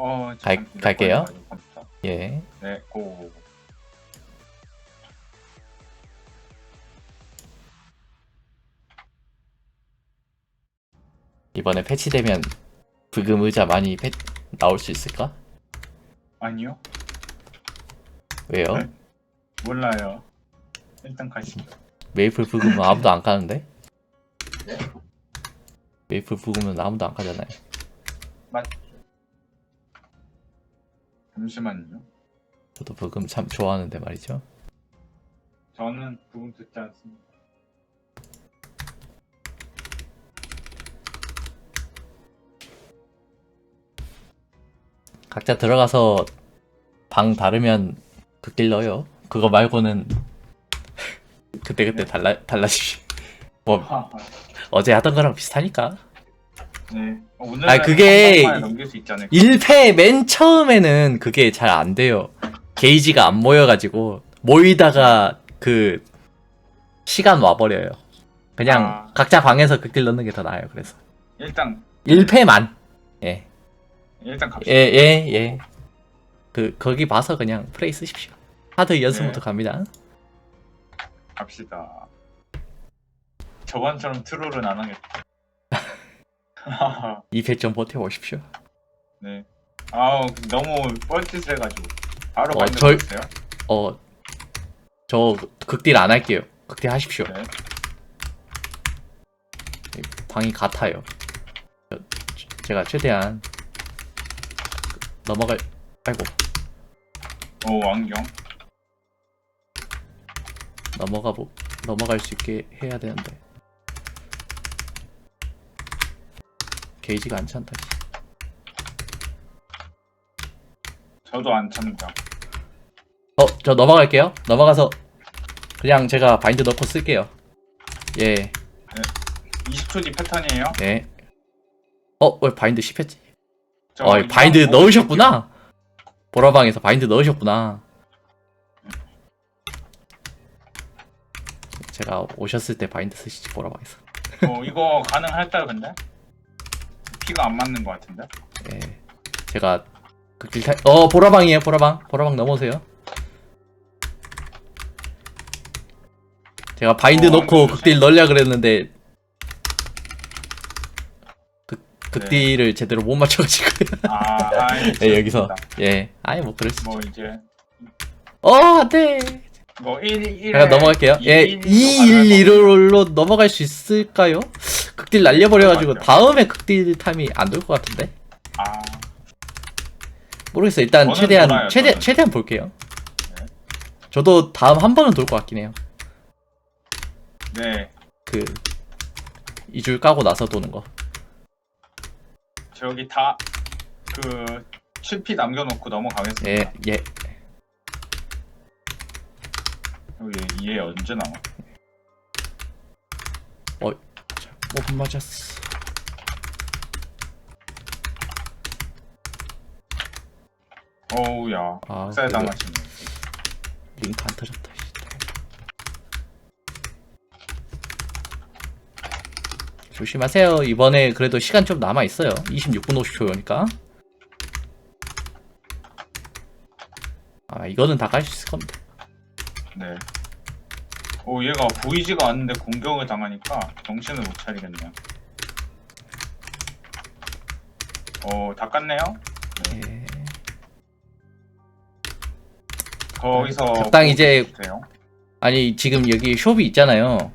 어, 갈- 갈게요. 예. 네, 고. 이번에 패치되면 브금 의자 많이 패... 나올 수 있을까? 아니요? 왜요? 네? 몰라요. 일단 가시죠. 메이플 브금은 아무도 안 까는데? 메이플 브금은 아무도 안 까잖아요. 맞죠. 잠시만요. 저도 브금 참 좋아하는데 말이죠. 저는 부금 듣지 않습니다. 각자 들어가서 방 다르면 극딜 넣어요. 그거 말고는 그때그때 달라 달라지. 뭐 하하. 어제 하던 거랑 비슷하니까. 네. 어, 오늘은 아, 그게 한 번만에 넘길 수 있지 않을까? 1패 맨 처음에는 그게 잘 안 돼요. 게이지가 안 모여가지고 모이다가 그 시간 와버려요. 그냥 아. 각자 방에서 극딜 넣는 게 더 나아요. 그래서 일단 1패만 예. 일단 갑시다. 예, 예, 예. 그, 거기 봐서 그냥 플레이 쓰십시오. 하드 연습부터 네. 갑니다. 갑시다. 저번처럼 트롤은 안 하겠다. 2패 좀 버텨보십시오. 네. 아우 너무 뻘짓을 해가지고 바로 어, 만들 절- 었어요 어, 저 극딜 안 할게요. 극딜 하십시오. 네. 방이 같아요. 저- 제가 최대한 넘어갈, 아이고, 오 안경. 넘어가 보, 넘어갈 수 있게 해야 되는데. 게이지가 안 찬다. 씨. 저도 안 찹니다. 어, 저 넘어갈게요. 넘어가서 그냥 제가 바인드 넣고 쓸게요. 예, 20초 뒤 패턴이에요. 네. 어, 왜 바인드 10했지? 저 어, 이거 바인드 넣으셨구나. 보라방에서 바인드 넣으셨구나. 제가 오셨을 때 바인드 쓰시지 보라방에서. 어, 이거 가능할까요 근데? 피가 안 맞는 것 같은데? 예. 제가 극딜 타... 어, 보라방이에요. 보라방. 보라방 넘어오세요. 제가 바인드 어, 넣고 안 극딜 넣으려 그랬는데 극 네. 극딜을 제대로 못 맞춰가지고. 아, 아이, 예, 여기서. 예. 아예 뭐 그럴 수. 뭐 이제 어, 안돼. 뭐 1, 1, 제가 넘어갈게요. 예, 2, 1, 1로 넘어갈 수 있을까요? 극딜 날려버려가지고. 다음에 극딜 타임이 안될것 같은데? 아, 모르겠어요. 일단 저는 최대한 돌아요, 최대 저는. 최대한 볼게요. 네. 저도 다음 한 번은 돌 것 같긴 해요. 네. 그 이줄 까고 나서 도는 거. 저기 다그 7피 남겨놓고 넘어가겠습니다. 예, 예. 여기 얘 언제 나와? 못 맞았어. 어우야. 아, 당하시네. 링크 안 터졌다. 씨. 조심하세요. 이번에 그래도 시간 좀 남아 있어요. 26분 50초니까. 아, 이거는 다깔수 있을 겁니다. 네. 오 얘가 보이지가 않는데 공격을 당하니까 정신을 못 차리겠네요. 오다 깠네요. 예. 거기서 적당히 이제 보세요. 아니 지금 여기 숍이 있잖아요.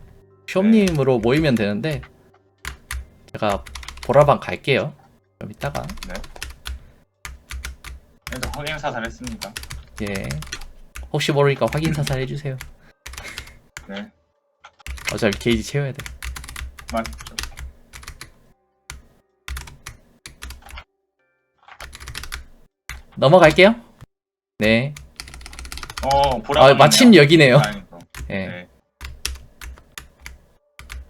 숍님으로 모이면 되는데 제가 보라방 갈게요. 좀 이따가 일단 확인 사살했습니다. 예 혹시 모르니까 확인 사살 해주세요. 네 어차피 게이지 채워야 돼. 맞죠. 넘어갈게요. 네. 어 보라. 아 마침 여기네요. 다행이고. 예. 네.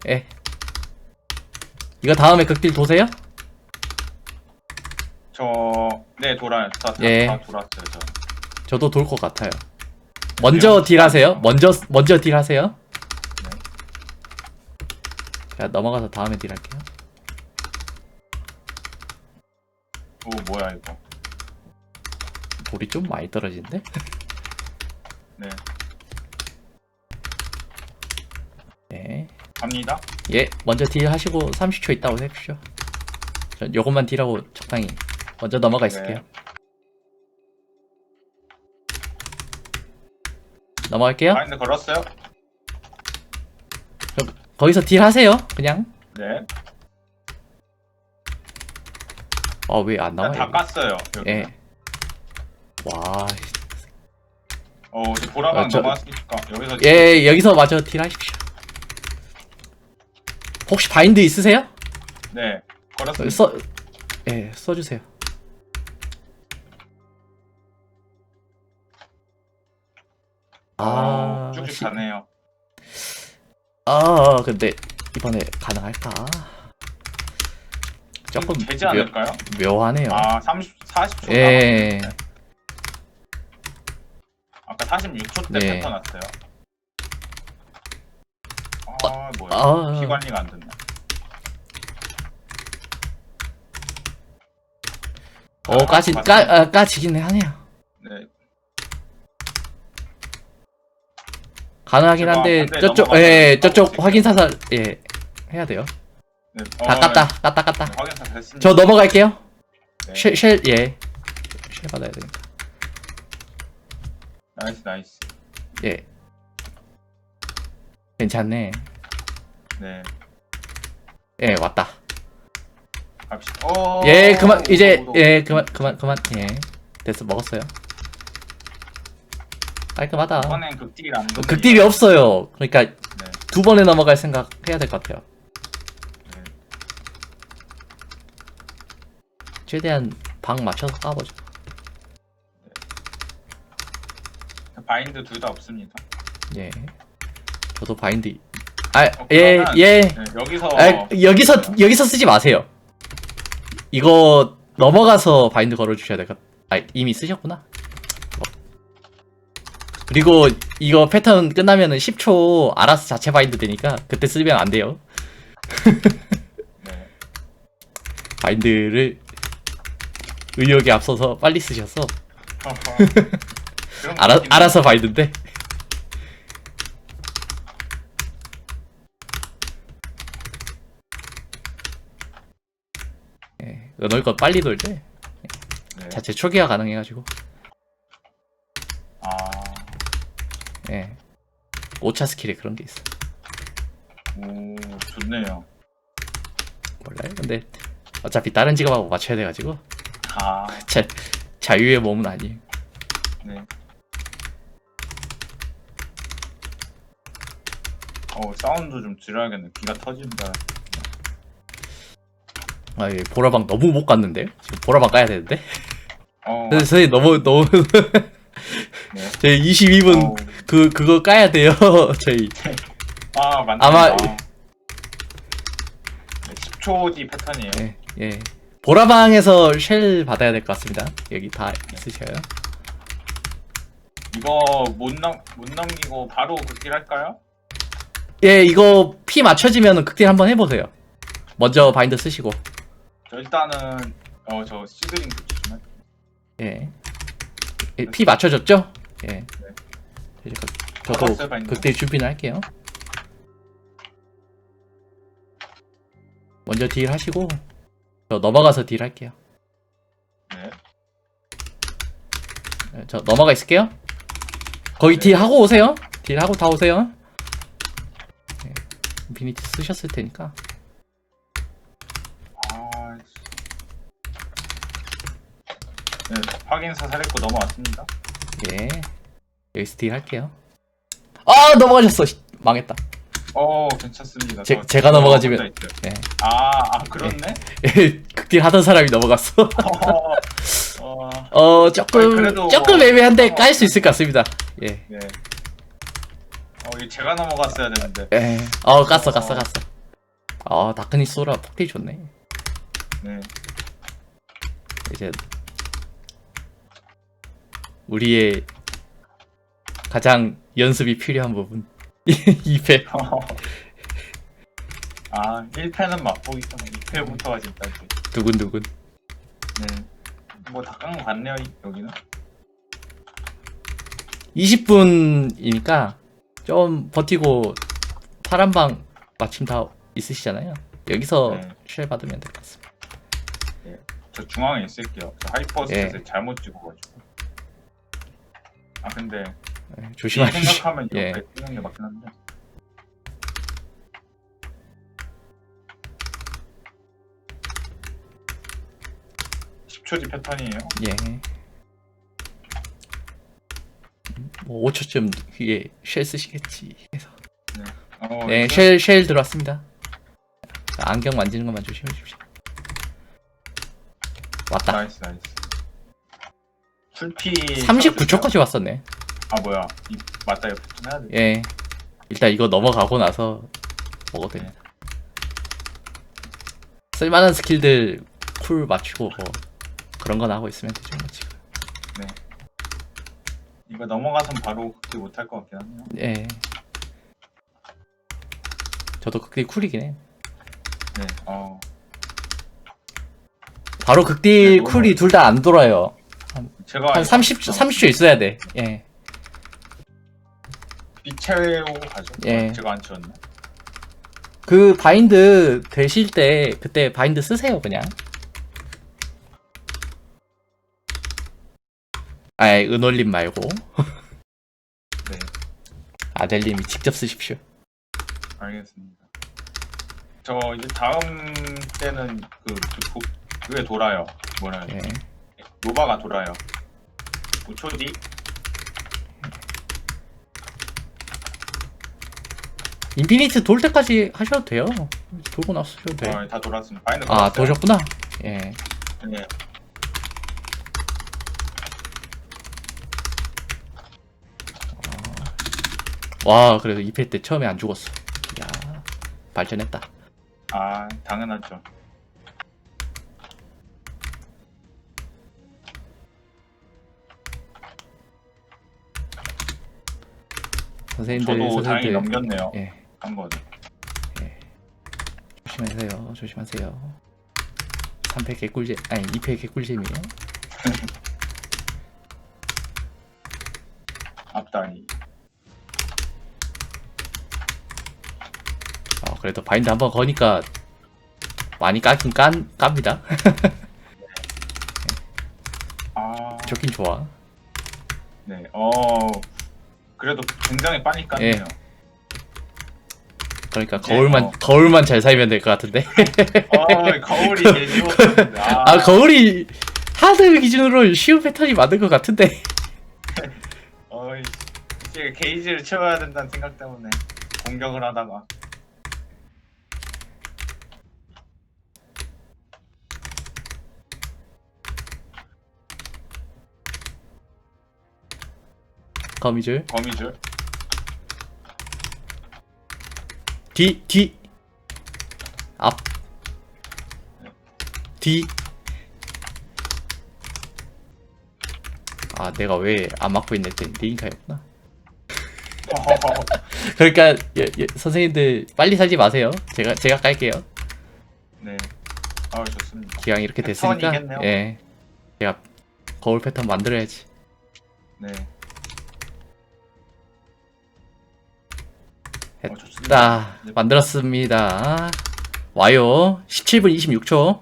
예. 이거 다음에 극딜 도세요? 저 네 돌아요. 다, 다, 예. 다 돌았어요. 저. 저도 돌 것 같아요. 먼저 딜하세요. 먼저 먼저 딜하세요. 네. 제가 넘어가서 다음에 딜할게요. 오 뭐야 이거. 돌이 좀 많이 떨어지는데? 네. 네. 갑니다. 예, 먼저 딜 하시고 30초 있다고 해주십시오. 전 요것만 딜하고 적당히 먼저 넘어가 있을게요. 넘어갈게요. 바인드 걸었어요? 거기서 딜 하세요. 그냥. 네. 어, 왜안 나와요? 일단 다 깠어요. 여기. 예. 와, 어, 이제 보라방 아, 저- 넘어갔으니까 여기서 예, 여기서 마저 딜 하십시오. 혹시 바인드 있으세요? 네. 걸었습니다. 써, 예, 써주세요. 아, 쭉쭉 시- 가네요. 아, 근데 이번에 가능할까? 조금 되지 묘, 않을까요? 묘 하네요. 아, 30, 40초 예, 남았는데. 아까 46초 때 네. 패턴 났어요. 아, 뭐야. 아. 피 관리가 안 됐네. 어, 까지, 까, 아, 까지긴 하네요. 네. 가능하긴 제가 한데, 저쪽, 예, 저쪽. 확인 사살, 예, 해야 돼요. 네. 다 어, 깠다, 깠다, 깠다. 네, 확인 다 됐습니다. 저 넘어갈게요. 네. 쉘, 쉘, 예. 쉘 받아야 되니까. 나이스, 나이스. 예. 괜찮네. 네. 예, 왔다. 갑시다. 오, 예, 그만, 이제, 오, 오, 오. 예, 그만, 그만, 그만, 예. 됐어, 먹었어요. 깔끔하다. 이번엔 극딜 안 됩니다. 극딜이 없어요. 그러니까 네. 두 번에 넘어갈 생각 해야 될 것 같아요. 네. 최대한 방 맞춰서 까보죠. 바인드 둘 다 없습니다. 예. 저도 바인드. 아, 어, 예, 그러면- 예. 네, 여기서 아, 여기서 여기서 쓰지 마세요. 이거 넘어가서 바인드 걸어 주셔야 될 것. 아, 이미 쓰셨구나. 어. 그리고 이거 패턴 끝나면은 10초 알아서 자체 바인드 되니까 그때 쓰면 안 돼요. 네. 바인드를 의욕에 앞서서 빨리 쓰셔서 그런 알아, 알아서 바인드인데. 예, 넣을 거 빨리 돌 때 네. 자체 초기화 가능해가지고 아, 예 5차 스킬에 그런 게 있어 오, 좋네요. 몰라요 근데 어차피 다른 직업하고 맞춰야 돼가지고 아, 자, 자유의 몸은 아니에요 네. 어, 사운드 좀 줄여야겠네. 귀가 터진다. 아, 예, 보라방 너무 못 갔는데 지금 보라방 까야 되는데 어, 선생님 너무 너무 네. 저희 22분 어우, 그 그거 까야 돼요 저희 아, 맞네. 아마- 아. 네, 10초 뒤 패턴이에요. 예, 예. 보라방에서 쉘 받아야 될 것 같습니다. 여기 다 있으셔요. 이거 못, 넘, 못 넘기고 바로 극딜 할까요? 예, 이거 피 맞춰지면 극딜 한번 해보세요. 먼저 바인드 쓰시고. 저 일단은, 어, 저 시드링 붙이시면. 예. 예, 피 맞춰졌죠? 예. 이제 그- 저도. 극딜 준비는 할게요. 먼저 딜 하시고, 저 넘어가서 딜 할게요. 네. 예, 저 넘어가 있을게요. 거의 네. 딜 하고 오세요. 딜 하고 다 오세요. 예, 인피니티 쓰셨을 테니까. 아, 씨. 네, 확인 사살했고 넘어왔습니다. 예. 여기서 딜 할게요. 아 넘어가셨어. 씨, 망했다. 어, 괜찮습니다. 제- 저- 제가 저 넘어가지면- 혼자 있어요. 네. 아, 아, 그렇네? 극딜 하던 사람이 넘어갔어. 어, 어, 어 아니, 조금 그래도 조금 뭐- 애매한데 어. 깔수 있을 것 같습니다. 예. 네. 어, 이거 제가 넘어갔어야 되는데. 예. 어 깠어 깠어 깠어. 어 다크니 소라 폭딜 좋네. 네. 이제 우리의 가장 연습이 필요한 부분 2패 아, 1패는 맛보기 때문에 2패부터가 진짜 이제. 두근두근 네. 뭐다깐거 같네요, 이- 여기는. 20분이니까 좀 버티고 파란방 마침 다 있으시잖아요. 여기서 네. 쉘 받으면 될 것 같습니다. 저 중앙에 있을게요. 저 하이퍼스탯에 예. 잘못 찍어가지고. 아 근데 네, 이 조심하십시오. 생각하면 예. 옆에 뛰는 게 맞긴 한데. 십 10초지 패턴이에요. 예. 뭐 5초쯤 위에 쉘 쓰시겠지. 해서. 어, 네, 이거- 쉘, 쉘 들어왔습니다. 안경 만지는 것만 조심해 주십시오. 왔다. 나이스 나이스. 풀피 39초까지 왔었네. 아 뭐야? 이, 맞다 이거 좀 해야 돼. 예. 일단 이거 넘어가고 나서 먹어도 됩니다. 쓸만한 스킬들 쿨 맞추고 뭐 그런 건 하고 있으면 되죠, 뭐 지금. 이거 넘어가선 바로 극딜 못할 것 같긴 하네요. 예. 저도 극딜 쿨이긴 해. 네. 어. 바로 극딜 네, 너무- 쿨이 둘 다 안 돌아요. 제가 한 30초, 30초 있어야 돼. 예. 빛 채우고 가죠. 예. 제가 안 채웠나? 그 바인드 되실 때 그때 바인드 쓰세요 그냥. 아예 은올림 말고 네. 아델님이 직접 쓰십시오. 알겠습니다. 저 이제 다음 때는 그, 그 도, 그게 돌아요. 뭐라 해야 돼? 예. 노바가 돌아요. 5초 뒤. 인피니트 돌 때까지 하셔도 돼요. 돌고 나서 하셔도 돼. 어, 다 돌았습니다. 바인드 아. 도셨구나. 예. 네. 와 그래도 2패 때 처음에 안 죽었어. 야 발전했다. 아 당연하죠. 선생님들 저도 다행히 선생님들 넘겼네요. 예. 한 번. 조심하세요. 조심하세요. 3패 개꿀잼 아니 2패 개꿀잼이에요. 앞다리. 어, 그래도 바인드 한번 거니까 많이 까긴 깐, 깝니다. 아. 좋긴 좋아. 네. 어. 그래도 굉장히 빨리 깠네요. 예. 그러니까 이제 거울만 어. 거울만 잘 살면 될 것 같은데. 어, 거울이 예지웠는데. 아, 아 거울이 하드 기준으로 쉬운 패턴이 맞는 것 같은데. 어이, 이제 게이지를 채워야 된다는 생각 때문에 공격을 하다가. 거미줄 거미줄. 뒤 뒤. 앞. 뒤. 아 내가 왜 안 맞고 있네 했더니 리인카였구나. 그러니까 예, 예, 선생님들 빨리 살지 마세요. 제가 제가 깔게요. 네. 아 좋습니다. 기왕 이렇게 됐으니까 패턴이겠네요. 예. 제가 거울 패턴 만들어야지. 네. 네. 만들었습니다. 와요. 17분 26초.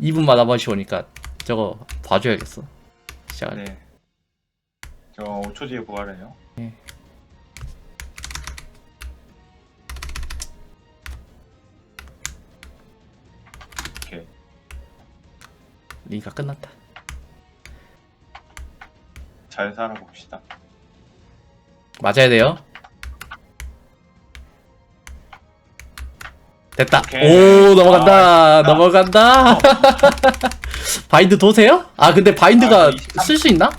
2분마다 한 번씩 오니까 저거 봐줘야겠어. 시작할 때. 네. 저 5초 뒤에 부활해요. 예. 오케이. 링가 끝났다. 잘 살아봅시다. 맞아야 돼요. 됐다. 오케이. 오 넘어간다. 아. 넘어간다. 바인드 도세요? 아 근데 바인드가 아, 23. 쓸수 있나?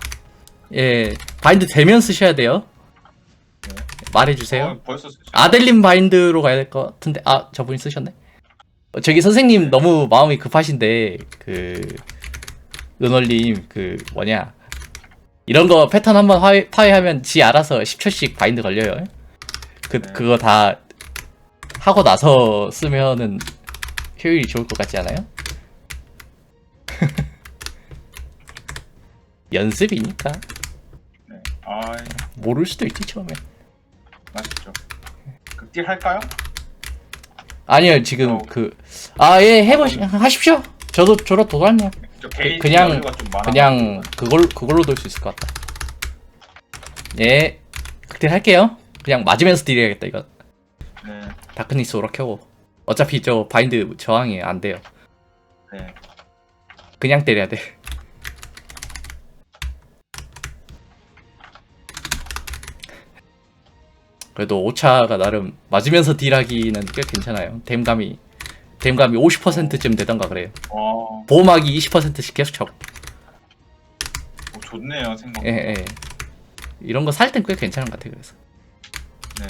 예, 바인드 되면 쓰셔야 돼요. 네. 말해주세요. 어, 벌써 쓰- 아델린 바인드로 가야 될 것 같은데 아 저분이 쓰셨네. 어, 저기 선생님 너무 마음이 급하신데 그 은월님 그 뭐냐 이런 거 패턴 한번 파괴, 파괴하면 지 알아서 10초씩 바인드 걸려요. 그 네. 그거 다 하고 나서 쓰면은 효율이 좋을 것 같지 않아요? 연습이니까 아이 모를 수도 있지 처음에. 맛있죠. 극딜 할까요? 아니요 지금 어. 그 아 예 해보시 하십시오. 저도 저로 도달네요. 저 게이지 그냥- 여유가 좀 많아. 그냥 그걸 그걸로 돌 수 있을 것 같다. 예, 극딜 할게요. 그냥 맞으면서 딜해야겠다 이거. 네, 다크니스 오라 켜고. 어차피 저 바인드 저항이 안 돼요. 네. 그냥 때려야 돼. 그래도 오차가 나름 맞으면서 딜하기는 꽤 괜찮아요. 댐감이 댐감이 50%쯤 되던가 그래요. 와, 보호막이 20%씩 계속 쳐. 오, 좋네요 생각. 예, 예. 이런 거 살 땐 꽤 괜찮은 것 같아요. 그래서. 네.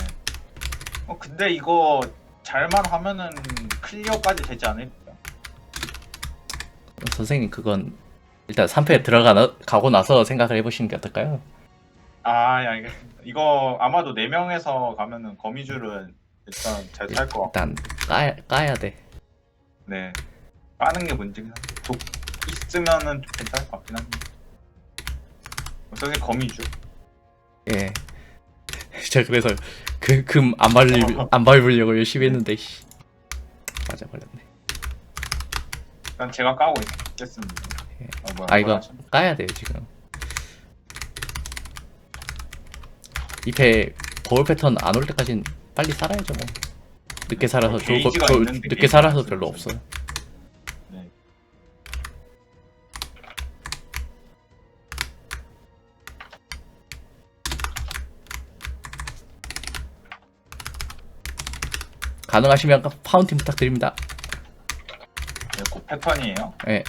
어 근데 이거 잘만 하면은 클리어까지 되지 않을까요? 선생님 그건 일단 3패 들어가 가고 나서 생각을 해보시는 게 어떨까요? 아, 예, 알겠습니다. 이거 아마도 4 명에서 가면은 거미줄은 일단 잘탈 거. 같고 일단 까야, 까야 돼. 네. 빠는 게 문제긴 한데 독 있으면은 좀 괜찮을 것 같긴 한데. 어떻게 거미줄? 예. 진짜 그래서 그 금 안 밟으 안 밟으려고 열심히 했는데 씨. 맞아 버렸네. 일단 제가 까고 있겠습니다. 예. 어, 뭐야, 아 이거 뭐야? 까야 돼요 지금. 2패 거울 패턴 안 올 때까진 빨리 살아야죠 뭐. 늦게 살아서 좋을 거, 게이지가 좋을- 있는데 늦게 게이지가 살아서 없어요, 별로 지금. 없어요. 가능하시면 파운틴 부탁드립니다. 네, 그 패턴이에요. 예.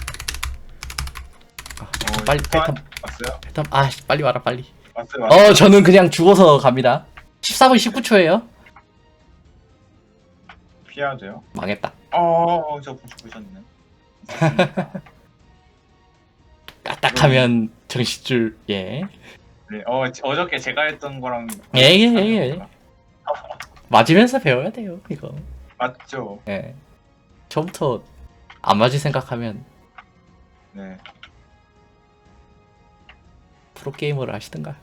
아, 어, 빨리 패턴 패턴 왔어요? 패턴 아 씨, 빨리 와라 빨리. 왔어요. 왔어요. 어 저는 그냥 죽어서 갑니다. 14분 19초예요. 피해야 돼요. 망했다. 어, 저 부시 부셨네. 까딱하면 정신줄 예. 네, 어, 어저께 제가 했던 거랑 예, 예, 예, 예. 맞으면서 배워야 돼요 이거. 맞죠? 예. 처음부터 안 맞을 생각하면 네. 프로 게이머를 하시든가.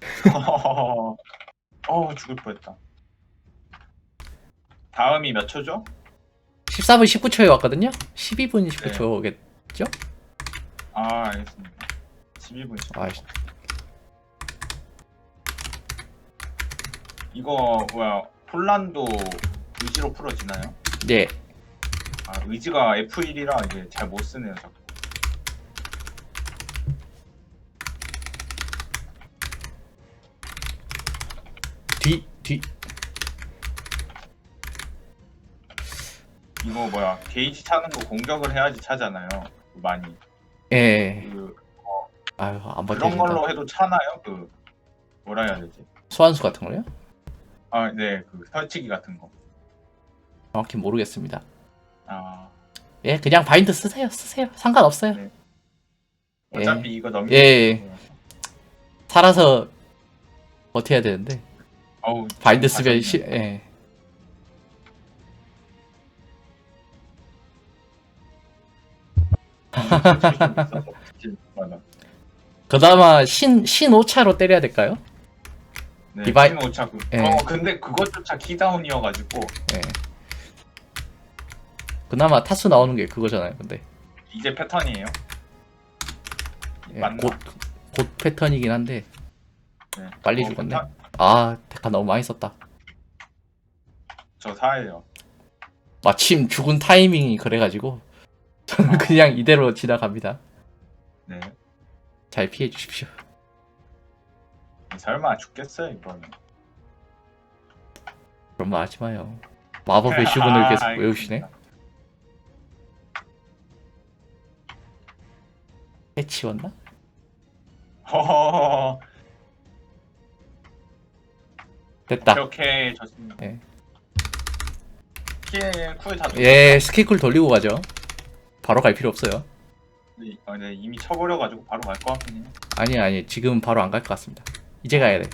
어, 죽을 뻔했다. 다음이 몇 초죠? 14분 19초에 왔거든요. 12분 19초겠죠? 아, 알겠습니다. 12분 10분. 아, 이거 뭐야? 폴란도 의지로 풀어지나요? 예. 아, 의지가 F1이라 이게 잘 못 쓰네요, 자꾸. 뒤, 뒤. 이거 뭐야? 게이지 차는 거 공격을 해야지 차잖아요. 많이. 예. 그 아유, 안 그런. 걸로 해도 차나요? 그 뭐라 해야 되지? 소환수 같은 거요? 아, 네, 그 설치기 같은 거. 정확히 모르겠습니다. 아, 예, 그냥 바인드 쓰세요. 쓰세요. 상관없어요. 네. 어차피 이거 넘기. 예. 살아서 버텨야 되는데 어우, 바인드 좀 쓰면. 시, 예. 맞아. 그나마 신 신오차로 때려야 될까요? 네, 디바이- 디바이... 오차 그... 예. 어, 근데 그것조차 키다운이어가지고 예. 그나마 타수 나오는 게 그거잖아요. 근데 이제 패턴이에요. 예, 맞나? 곧, 곧 패턴이긴 한데 네. 빨리 어, 죽었네. 패턴? 아 데카 너무 많이 썼다. 저 사예요. 마침 죽은 타이밍이 그래가지고 저는 그냥 이대로 지나갑니다. 네. 잘 피해 주십시오. 설마 죽겠어요 이번에. 그런 말 하지 마요. 마법의 주문을 아, 계속 알겠습니다. 외우시네. 해치웠나? 허허허허. 됐다. 이렇게 졌습니다. 예. 피해 쿨 다. 예, 스킬쿨 돌리고 가죠. 바로 갈 필요 없어요. 네, 어, 네, 이미 쳐버려가지고 바로 갈 것 같긴 해요. 아니 아니 지금 바로 안 갈 것 같습니다. 이제 가야 돼.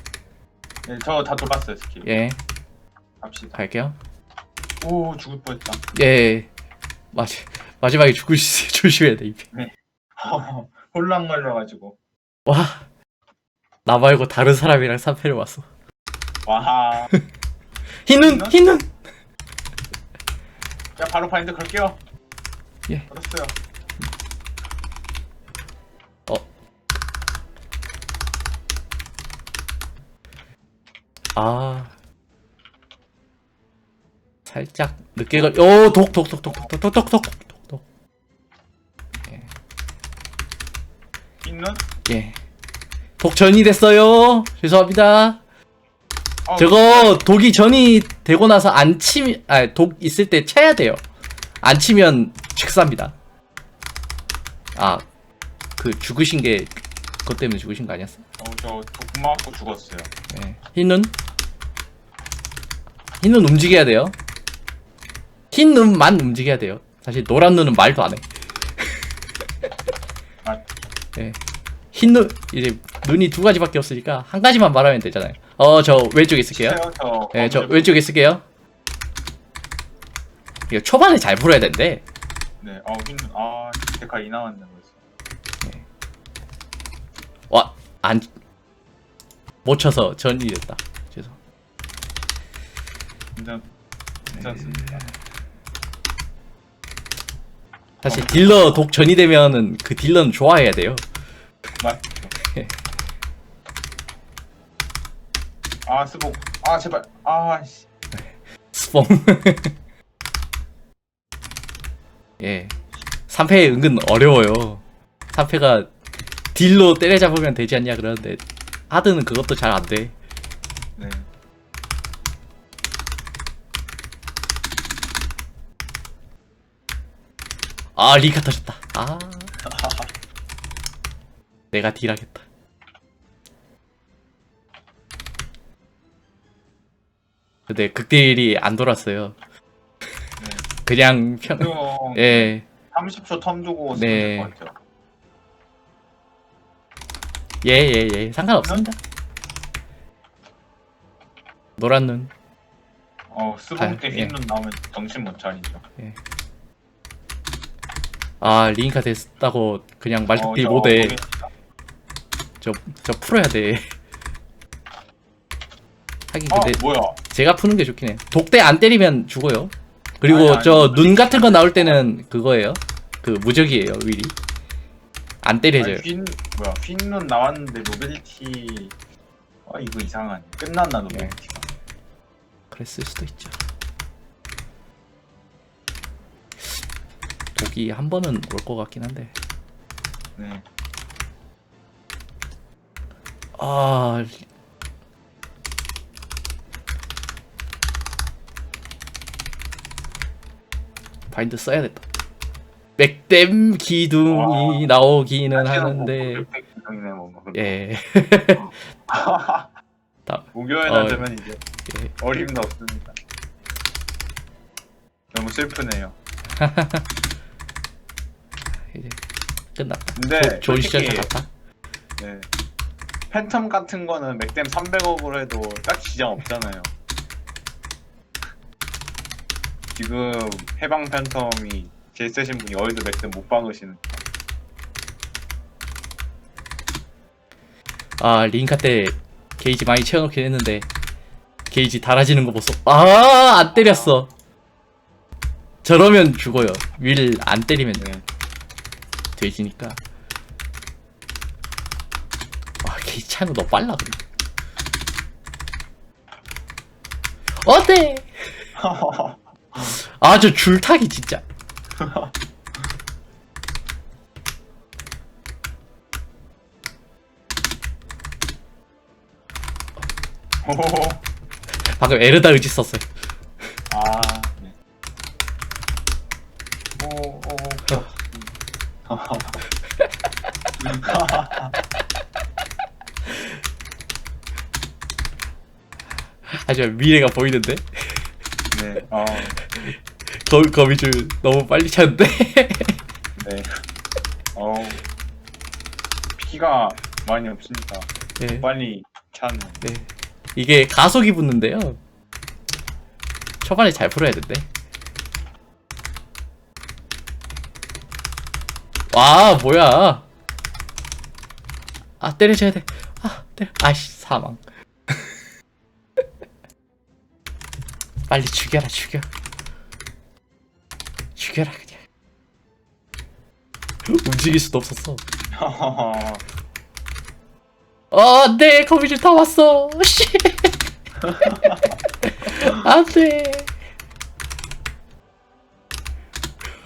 네, 저다 돌았어요 스킬. 예, 갑시다. 갈게요. 오 죽을 뻔했다. 예, 마지 마지막에 죽을 수. 조심해야 돼. 이 혼란 걸려가지고. 와, 나 말고 다른 사람이랑 3패를 왔어. 흰눈 흰눈? 흰눈. 자 바로 바인드 걸게요. 예. 걸었어요. 아. 살짝 늦게 걸. 오, 독, 독, 독, 독, 독, 독, 독, 독, 독, 독. 흰눈? 예. 독 전이 됐어요. 죄송합니다. 어, 저거 독이 전이 되고 나서 안 치면, 아, 독 있을 때 쳐야 돼요. 안 치면 책사입니다. 아, 그 죽으신 게 그것 때문에 죽으신 거 아니었어? 어, 저독 맞고 죽었어요. 예. 흰눈. 흰 눈 움직여야 돼요. 흰 눈만 움직여야 돼요. 사실 노란 눈은 말도 안 해. 아, 예. 흰 눈, 이제 눈이 두 가지밖에 없으니까 한 가지만 말하면 되잖아요. 어, 저 왼쪽에 있을게요. 치세요, 저. 왼쪽에 있을게요. 이거 초반에 잘 풀어야 된대. 네, 어, 흰눈. 아, 데카 이 나왔네 벌써. 와, 안, 못 쳐서 전이 됐다. 괜찮, 괜찮습니다. 사실 딜러 독 전이 되면은 그 딜러는 좋아해야 돼요. 맞. 예. 아, 스복. 아, 제발. 아, 씨. 스봉. 예. 3패 은근 어려워요. 3패가 딜로 때려잡으면 되지 않냐 그러는데 하드는 그것도 잘 안 돼. 아 리카 터졌다. 아 내가 딜하겠다. 근데 극딜이 안 돌았어요. 네. 그냥 평. 그럼 예. 30초 텀 주고 쓰면 네. 될것 같아요. 예, 예, 예. 상관없습니다. 노란 눈. 어, 아, 스복 때 예. 흰눈 나오면 정신 못 차리죠. 아, 리인카 됐다고 그냥 말뚝딜 저 못해. 저, 저 풀어야 돼. 하긴 어, 근데 뭐야? 제가 푸는 게 좋긴 해. 독대 안 때리면 죽어요. 그리고. 저 눈 같은 거 나올 때는 그거예요. 그 무적이에요, 윌이. 안 때려져요. 아니, 흰 뭐야? 흰눈 나왔는데 노벨티. 아 이거 이상하네. 끝났나 노벨티가? 그랬을 수도 있죠. 독이 한 번은 올 것 같긴 한데. 네. 아 리- 바인드 써야겠다. 맥댐 기둥이 나오기는 하는데. 예. 다- 어, 되면 이제 예. 어림도 없습니다. 너무 슬프네요. 이제 끝났다. 근데 조- 좋은 시절 솔직히 같다. 네. 팬텀 같은 거는 맥댐 300억으로 해도 딱 지장 없잖아요. 지금 해방 팬텀이 제일 세신 분이 어디도 맥댐 못 박으시는. 아 링카 때 게이지 많이 채워놓긴 했는데 게이지 달아지는 거 보소. 아안 때렸어. 저러면 죽어요. 윌 안 때리면 네. 돼지니까. 아 게이지 차는 너 빨라 그래. 어때? 아 저 줄타기 진짜. 방금 에르다 의지 썼어요. 아, 네. 오, 오, 하지만 미래가 보이는데 네, 어, 거, 거미줄 너무 빨리 차는데. 네. 어, 피가 많이 없으니까 네. 빨리 차는. 네. 이게 가속이 붙는데요. 초반에 잘 풀어야 된대. 와, 뭐야. 아 때려줘야 돼. 아 때려. 아씨 사망. 빨리 죽여라 죽여. 죽여라 그냥. 움직일 수도 없었어. 어, 안돼 거미줄 다 왔어. 씨. 안돼.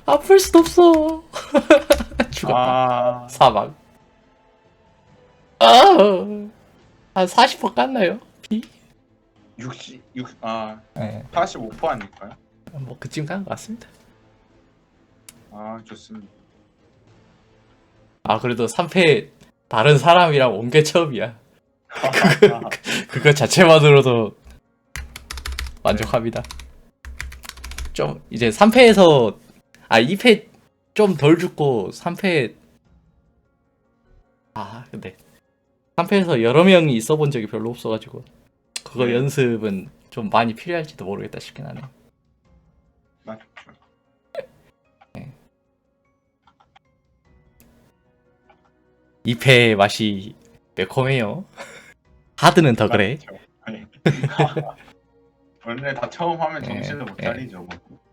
아플 수도 없어. 죽었다. 아, 사망. 아, 한40% 깠나요? 비? 60, 6, 아, 네, 45% 아닐까요? 뭐 그쯤 간것 같습니다. 아, 좋습니다. 아 그래도 3패 다른 사람이랑 온 게 처음이야. 그거 자체만으로도 만족합니다. 좀 이제 3패에서 아 2패 좀 덜 죽고 3패 아 근데 3패에서 여러 명이 있어 본 적이 별로 없어가지고 그거 네. 연습은 좀 많이 필요할지도 모르겠다 싶긴 하네. 맞죠. 2패의 맛이 매콤해요. 하드는 더 그래. 맞죠. 네. 원래 다 처음 하면 예, 정신을 못 예. 차리죠. 뭐.